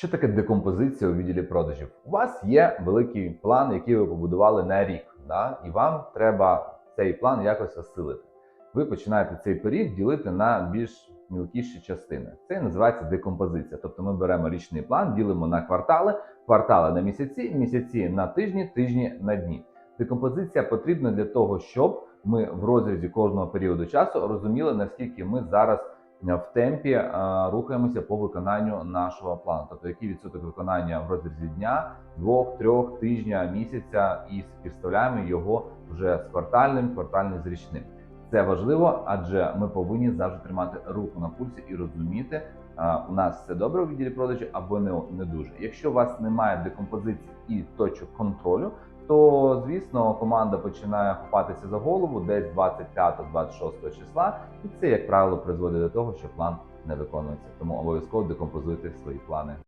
Що таке декомпозиція у відділі продажів? У вас є великий план, який ви побудували на рік, да? і вам треба цей план якось осилити. Ви починаєте цей період ділити на більш мілкіші частини. Це називається декомпозиція. Тобто ми беремо річний план, ділимо на квартали, квартали на місяці, місяці на тижні, тижні на дні. Декомпозиція потрібна для того, щоб ми в розрізі кожного періоду часу розуміли, наскільки ми зараз в темпі е, рухаємося по виконанню нашого плану. Тобто, який відсоток виконання в розрізі дня, двох, трьох, тижня, місяця, і співставляємо його вже з квартальним, квартальним з річним. Це важливо, адже ми повинні завжди тримати руку на пульсі і розуміти, у нас все добре у відділі продажі або не, не дуже. Якщо у вас немає декомпозиції і точок контролю, то звісно команда починає хапатися за голову десь 25-26 числа, і це, як правило, призводить до того, що план не виконується. Тому обов'язково декомпозуйте свої плани.